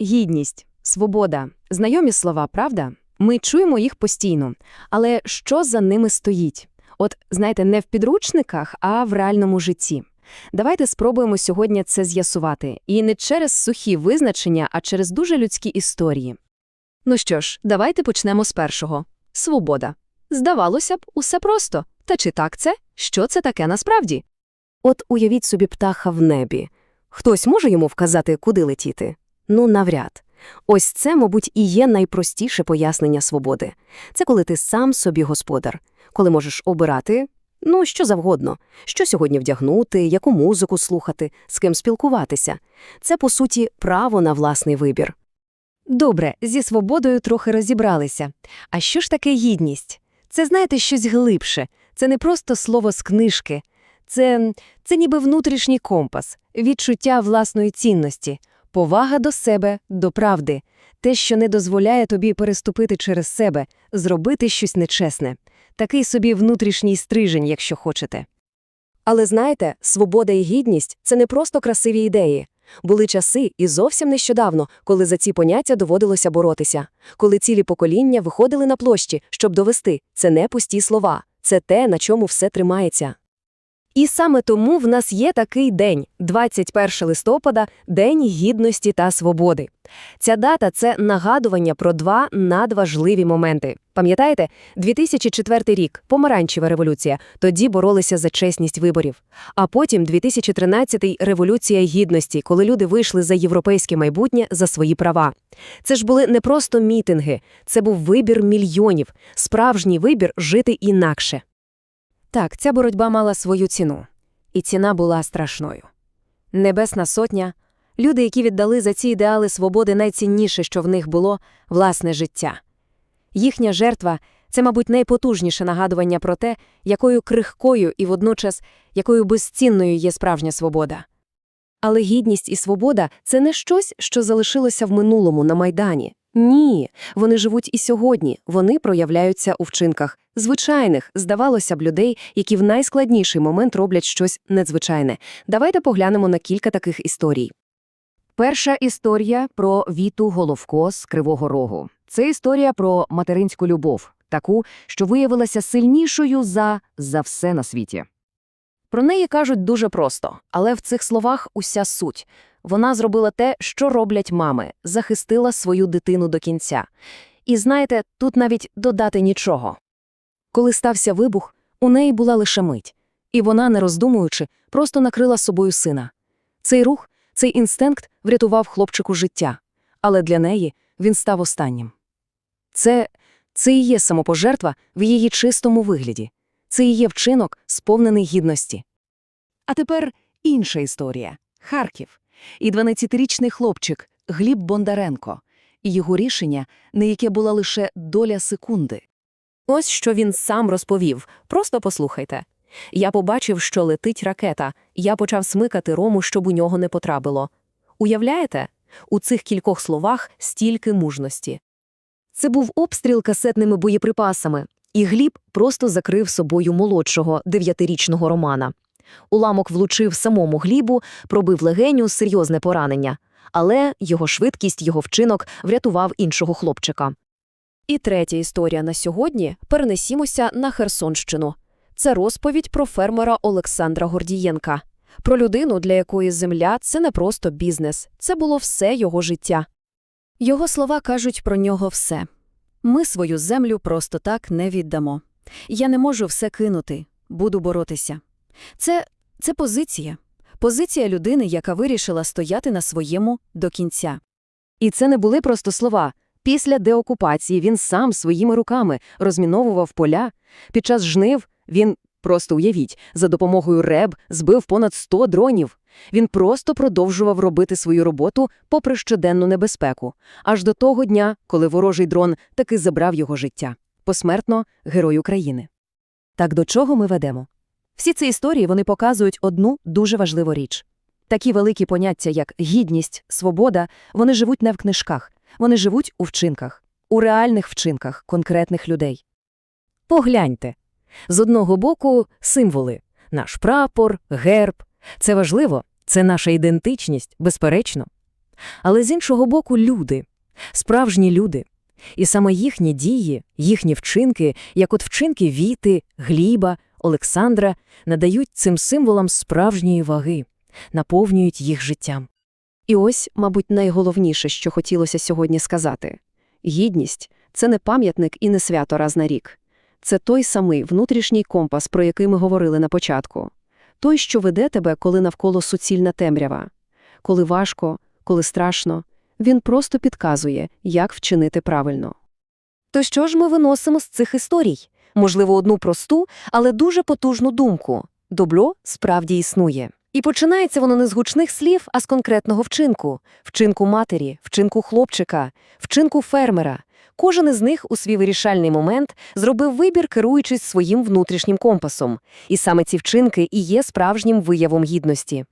Гідність, свобода, знайомі слова, правда? Ми чуємо їх постійно. Але що за ними стоїть? От, знаєте, не в підручниках, а в реальному житті. Давайте спробуємо сьогодні це з'ясувати. І не через сухі визначення, а через дуже людські історії. Ну що ж, давайте почнемо з першого. Свобода. Здавалося б, усе просто. Та чи так це? Що це таке насправді? От уявіть собі птаха в небі. Хтось може йому вказати, куди летіти? Ну, навряд. Ось це, мабуть, і є найпростіше пояснення свободи. Це коли ти сам собі господар, коли можеш обирати, ну, що завгодно, що сьогодні вдягнути, яку музику слухати, з ким спілкуватися. Це, по суті, право на власний вибір. Добре, зі свободою трохи розібралися. А що ж таке гідність? Це, знаєте, щось глибше. Це не просто слово з книжки. Це, це ніби внутрішній компас, відчуття власної цінності, повага до себе, до правди, те, що не дозволяє тобі переступити через себе, зробити щось нечесне. Такий собі внутрішній стрижень, якщо хочете. Але знаєте, свобода і гідність – це не просто красиві ідеї. Були часи, і зовсім нещодавно, коли за ці поняття доводилося боротися, коли цілі покоління виходили на площі, щоб довести – це не пусті слова, це те, на чому все тримається. І саме тому в нас є такий день – 21 листопада – День Гідності та Свободи. Ця дата – це нагадування про два надважливі моменти. Пам'ятаєте? 2004 рік – Помаранчева революція, тоді боролися за чесність виборів. А потім 2013 – Революція Гідності, коли люди вийшли за європейське майбутнє, за свої права. Це ж були не просто мітинги, це був вибір мільйонів, справжній вибір жити інакше. Так, ця боротьба мала свою ціну. І ціна була страшною. Небесна сотня – люди, які віддали за ці ідеали свободи найцінніше, що в них було – власне життя. Їхня жертва – це, мабуть, найпотужніше нагадування про те, якою крихкою і водночас якою безцінною є справжня свобода. Але гідність і свобода – це не щось, що залишилося в минулому на Майдані. Ні, вони живуть і сьогодні, вони проявляються у вчинках звичайних, здавалося б, людей, які в найскладніший момент роблять щось надзвичайне. Давайте поглянемо на кілька таких історій. Перша історія про Віту Головко з Кривого Рогу. Це історія про материнську любов, таку, що виявилася сильнішою за, за все на світі. Про неї кажуть дуже просто, але в цих словах уся суть. Вона зробила те, що роблять мами, захистила свою дитину до кінця. І знаєте, тут навіть додати нічого. Коли стався вибух, у неї була лише мить, і вона, не роздумуючи, просто накрила собою сина. Цей рух, цей інстинкт врятував хлопчику життя, але для неї він став останнім. Це, це і є самопожертва в її чистому вигляді. Це і є вчинок, сповнений гідності. А тепер інша історія – Харків. І 12-річний хлопчик Гліб Бондаренко. І його рішення, не яке була лише доля секунди. Ось що він сам розповів. Просто послухайте. Я побачив, що летить ракета. Я почав смикати рому, щоб у нього не потрапило. Уявляєте? У цих кількох словах стільки мужності. Це був обстріл касетними боєприпасами, і Гліб просто закрив собою молодшого дев'ятирічного Романа. Уламок влучив самому Глібу, пробив легеню, серйозне поранення. Але його швидкість, його вчинок врятував іншого хлопчика. І третя історія на сьогодні перенесімося на Херсонщину. Це розповідь про фермера Олександра Гордієнка. Про людину, для якої земля – це не просто бізнес, це було все його життя. Його слова кажуть про нього все. Ми свою землю просто так не віддамо. Я не можу все кинути, буду боротися. Це, це позиція. Позиція людини, яка вирішила стояти на своєму до кінця. І це не були просто слова. Після деокупації він сам своїми руками розміновував поля. Під час жнив він, просто уявіть, за допомогою РЕБ збив понад 100 дронів. Він просто продовжував робити свою роботу попри щоденну небезпеку. Аж до того дня, коли ворожий дрон таки забрав його життя. Посмертно – герой України. Так до чого ми ведемо? Всі ці історії вони показують одну дуже важливу річ. Такі великі поняття, як гідність, свобода, вони живуть не в книжках, вони живуть у вчинках, у реальних вчинках конкретних людей. Погляньте. З одного боку – символи. Наш прапор, герб. Це важливо, це наша ідентичність, безперечно. Але з іншого боку, люди, справжні люди. І саме їхні дії, їхні вчинки, як от вчинки Віти, Гліба, Олександра, надають цим символам справжньої ваги, наповнюють їх життям. І ось, мабуть, найголовніше, що хотілося сьогодні сказати. Гідність – це не пам'ятник і не свято раз на рік. Це той самий внутрішній компас, про який ми говорили на початку. Той, що веде тебе, коли навколо суцільна темрява. Коли важко, коли страшно, він просто підказує, як вчинити правильно. То що ж ми виносимо з цих історій? Можливо, одну просту, але дуже потужну думку. Добро справді існує. І починається воно не з гучних слів, а з конкретного вчинку. Вчинку матері, вчинку хлопчика, вчинку фермера. Кожен із них у свій вирішальний момент зробив вибір, керуючись своїм внутрішнім компасом. І саме ці вчинки і є справжнім виявом гідності.